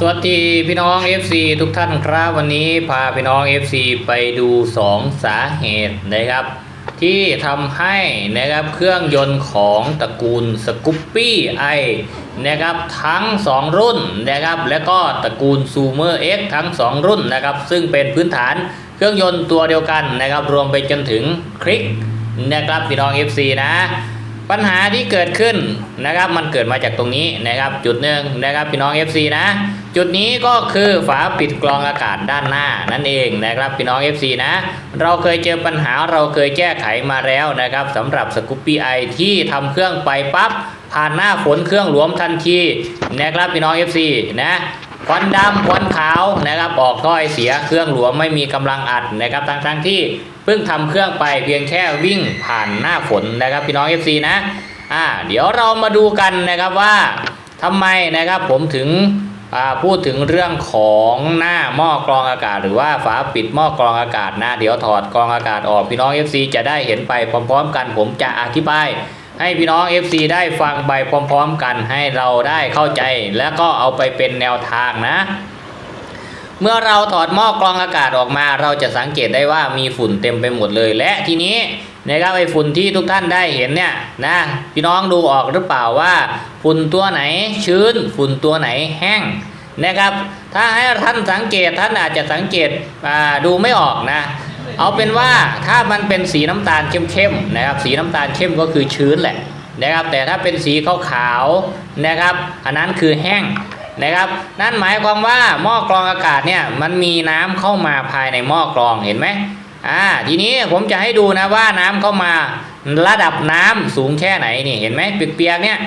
สวัสดีพี่น้อง FC ทุกท่านครับวันนี้พาพี่น้อง FC ไปดู 2 สาเหตุนะครับ ที่ทำให้นะครับเครื่องยนต์ของตระกูลสกูปปี้ไอนะครับทั้ง 2 รุ่นนะครับและก็ตระกูลซูเมอร์ X ทั้ง 2 รุ่นนะครับซึ่งเป็นพื้นฐานเครื่องยนต์ตัวเดียวกันนะครับรวมไปจนถึงคลิกนะครับพี่น้อง FC นะปัญหาที่เกิดขึ้นนะครับมันเกิดมาจากตรงนี้นะครับจุดหนึ่งนะครับพี่น้อง FC นะ จุดนี้ก็คือฝาปิดกรองอากาศด้านหน้านั่นเองนะครับพี่น้อง FC นะ เราเคยเจอปัญหาเราเคยแก้ไขมาแล้วนะครับสำหรับสกูปปี้ไอที่ทำเครื่องไปปั๊บผ่านหน้าฝนเครื่องหลวมทันทีนะครับพี่น้อง FC นะควันดำควันขาวนะครับออกถ้อยเสียเครื่องหลวมไม่มีกำลังอัดนะครับทั้งทั้งที่เพิ่งทำเครื่องไปเพียงแค่วิ่งผ่านหน้าฝนนะครับพี่น้อง FC นะอ่าเดี๋ยวเรามาดูกันนะครับว่าทำไมนะครับผมถึง พูดถึงเรื่องของหน้าหม้อกรองอากาศ หรือว่าฝาปิดหม้อกรองอากาศนะเดี๋ยวถอดกรองอากาศออกพี่น้อง FC จะได้เห็นไปพร้อมๆ กันผมจะอธิบาย ให้พี่น้อง FC ได้ฟังไปพร้อม ๆ กันให้เราได้เข้าใจ และก็เอาไปเป็นแนวทางนะ เมื่อเราถอดหม้อกรองอากาศออกมา เราจะสังเกตได้ว่ามีฝุ่นเต็มไปหมดเลยและทีนี้ นะครับไอ้ฝุ่นที่ทุกท่านได้เห็นเนี่ยนะพี่น้องดูออกหรือเปล่าว่า ฝุ่นตัวไหนชื้น ฝุ่นตัวไหนแห้งนะครับ ถ้าให้ท่านสังเกตท่านอาจจะสังเกตดูไม่ออกนะ เอาเป็นว่าถ้ามันเป็นสีน้ำตาลเข้มๆนะครับ สีน้ำตาลเข้มก็คือชื้นแหละนะครับ แต่ถ้าเป็นสีขาวๆนะครับ อันนั้นคือแห้งนะครับ นั่นหมายความว่าหม้อกรองอากาศเนี่ยมันมีน้ำเข้ามาภายในหม้อกรองเห็นไหม อ่าทีนี้ผมจะให้ดูนะว่าน้ำเข้ามาระดับน้ำสูงแค่ไหนนี่เห็นไหมเปียกๆเนี่ย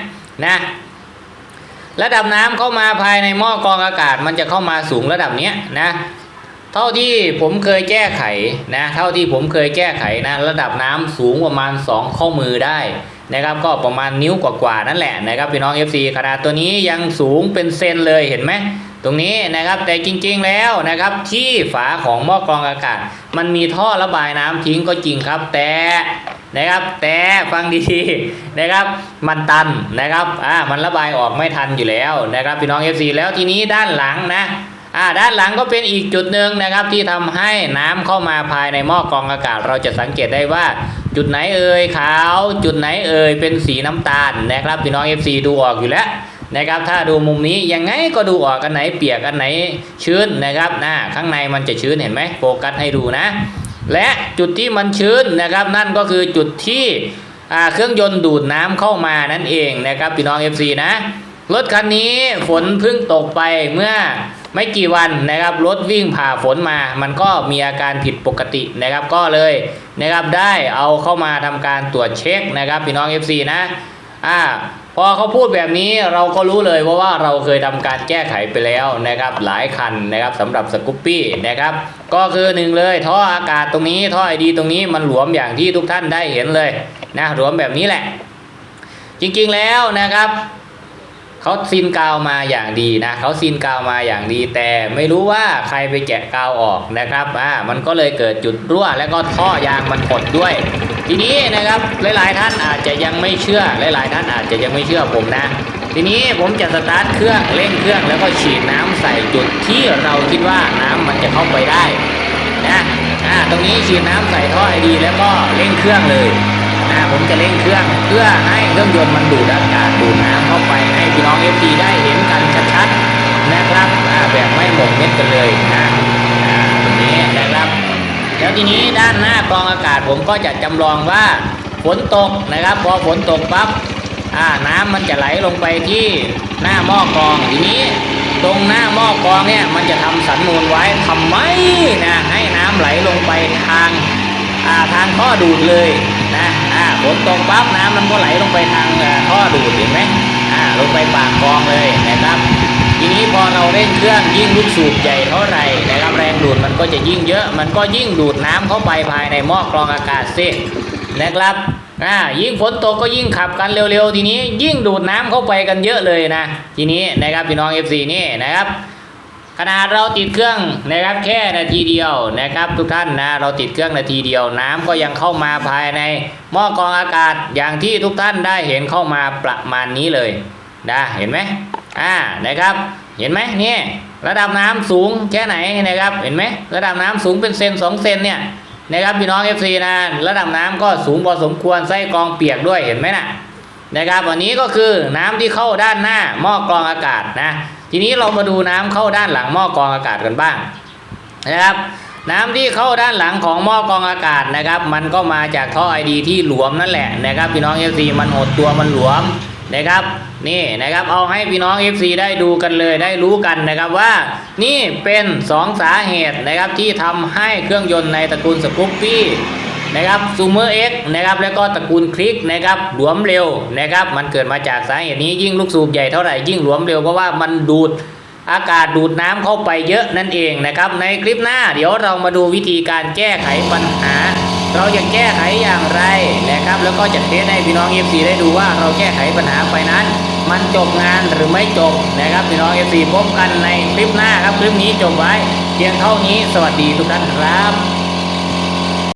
นะระดับน้ำเข้ามาภายในหม้อกรองอากาศ มันจะเข้ามาสูงระดับเนี้ยนะ เท่าที่ผมเคยแก้ไขนะ เท่าที่ผมเคยแก้ไขนะ ระดับน้ำสูงประมาณ 2 ข้อมือได้นะครับ ก็ประมาณนิ้วกว่าๆนั่นแหละนะครับพี่น้อง FC ขนาดตัวนี้ยังสูงเป็นเซนเลยเห็นไหม ตรงนี้นะครับแต่จริงๆแล้วนะครับที่ฝาของหม้อกรองอากาศ มันมีท่อระบายน้ำทิ้งก็จริงครับ แต่นะครับแต่ฟังดีๆนะครับ มันตันนะครับอ่ามันระบายออกไม่ทันอยู่แล้วนะครับพี่น้อง FC แล้วทีนี้ด้านหลังนะอ่าด้านหลังก็เป็นอีกจุดหนึ่งนะครับที่ทำให้น้ำเข้ามาภายในหม้อกรองอากาศ เราจะสังเกตได้ว่าจุดไหนเอ่ยขาว จุดไหนเอ่ยเป็นสีน้ำตาลนะครับพี่น้อง FC ดูออกอยู่แล้ว นะครับ ถ้าดูมุมนี้ยังไงก็ดูออกอันไหนเปียกอันไหนชื้นนะครับน้าข้างในมันจะชื้นเห็นไหมโฟกัสให้ดูนะ และจุดที่มันชื้นนะครับ นั่นก็คือจุดที่เครื่องยนต์ดูดน้ำเข้ามานั่นเองนะครับพี่น้อง FC นะรถคันนี้ฝนเพิ่งตกไปเมื่อไม่กี่วันนะครับรถวิ่งผ่าฝนมา มันก็มีอาการผิดปกตินะครับก็เลยนะครับได้เอาเข้ามาทำการตรวจเช็คนะครับพี่น้อง FC นะ อ่าพอเขาพูดแบบนี้เราก็รู้เลยเพราว่าเราเคยทำการแก้ไขไปแล้วนะครับหลายคันนะครับสำหรับสกูปปี้นะครับก็คือหนึ่งเลยท่ออากาศตรงนี้ท่อไอดีตรงนี้มันหลวมอย่างที่ทุกท่านได้เห็นเลยนะหลวมแบบนี้แหละ จริงๆแล้วนะครับเขาซีนกาวมาอย่างดีนะเขาซีนกาวมาอย่างดี แต่ไม่รู้ว่าใครไปแกะกาวออกนะครับอ่ามันก็เลยเกิดจุดรั่ว แล้วก็ท่อยางมันหดด้วย ทีนี้นะครับหลาย ๆ ท่านอาจจะยังไม่เชื่อหลาย ๆ ท่านอาจจะยังไม่เชื่อผมนะ ทีนี้ผมจะสตาร์ทเครื่องเร่งเครื่องแล้วก็ฉีดน้ำใส่จุดที่เราคิดว่าน้ำมันจะเข้าไปได้นะอ่าตรงนี้ฉีดน้ำใส่ท่อไอดี แล้วก็เร่งเครื่องเลยนะผมจะเร่งเครื่องเพื่อให้เครื่องยนต์มันดูดอากาศดูดน้ำเข้าไปให้พี่น้องเอฟซีได้เห็นกันชัดๆนะครับอ่าแบบไม่หมกเม็ดกันเลยนะอ่าตรงนี้นะครับ แล้วทีนี้ด้านหน้ากรองอากาศผมก็จะจำลองว่าฝนตกนะครับ พอฝนตกปั๊บน้ำมันจะไหลลงไปที่หน้าหม้อกรองทีนี้ตรงหน้าหม้อกรองเนี่ยมันจะทำสันนูนไว้ทำไมนะให้น้ำไหลลงไปทางาทางท่อดูดเลยนะฝนตกปั๊บน้ำมันก็ไหลลงไปทางเอ่อท่อดูดเห็นไหม ลงไปปากกรองเลยนะครับ ทีนี้พอเราเร่งเครื่องยิ่งลูกสูบใหญ่เท่าไหร่นะครับแรงดูดมันก็จะยิ่งเยอะมันก็ยิ่งดูดน้ำเข้าไปภายในหม้อกรองอากาศสินะครับอ่ายิ่งฝนตกก็ยิ่งขับกันเร็วๆ ทีนี้ยิ่งดูดน้ำเข้าไปกันเยอะเลยนะ ทีนี้นะครับพี่น้อง FC นี่นะครับขนาดเราติดเครื่องนะครับแค่นาทีเดียวนะครับ ทุกท่านนะเราติดเครื่องนาทีเดียวน้ำก็ยังเข้ามาภายในหม้อกรองอากาศอย่างที่ทุกท่านได้เห็นเข้ามาประมาณนี้เลย นะเห็นไหมอ่านะครับเห็นไหมเนี่ยระดับน้ำสูงแค่ไหนนะครับเห็นไหมระดับน้ำสูงเป็นเซนสองเซนเนี่ยนะครับพี่น้อง FC นะระดับน้ำก็สูงพอสมควรไส้กรองเปียกด้วยเห็นไหมน่ะนะครับอันนี้ก็คือน้ำที่เข้าด้านหน้าหม้อกรองอากาศนะทีนี้เรามาดูน้ำเข้าด้านหลังหม้อกรองอากาศกันบ้างนะครับน้ำที่เข้าด้านหลังของหม้อกรองอากาศนะครับ มันก็มาจากท่อไอดีที่หลวมนั่นแหละนะครับพี่น้อง FC มันหดตัวมันหลวมนะครับ นี่นะครับเอาให้พี่น้อง FC ได้ดูกันเลยได้รู้กันนะครับว่านี่เป็นสองสาเหตุนะครับที่ทำให้เครื่องยนต์ในตระกูลสกูปปี้นะครับซูเมอร์เอ็กนะครับแล้วก็ตระกูลคลิกนะครับหลวมเร็วนะครับมันเกิดมาจากสาเหตุนี้ยิ่งลูกสูบใหญ่เท่าไหร่ยิ่งหลวมเร็วเพราะว่ามันดูดอากาศดูดน้ำเข้าไปเยอะนั่นเองนะครับในคลิปหน้า เดี๋ยวเรามาดูวิธีการแก้ไขปัญหา เราจะแก้ไขอย่างไรนะครับ แล้วก็จะเทสให้พี่น้อง FC ได้ดูว่าเราแก้ไขปัญหาไปนั้น มันจบงานหรือไม่จบนะครับพี่น้อง FC พบกันในคลิปหน้าครับคลิปนี้จบไว้เพียงเท่านี้สวัสดีทุกท่านครับ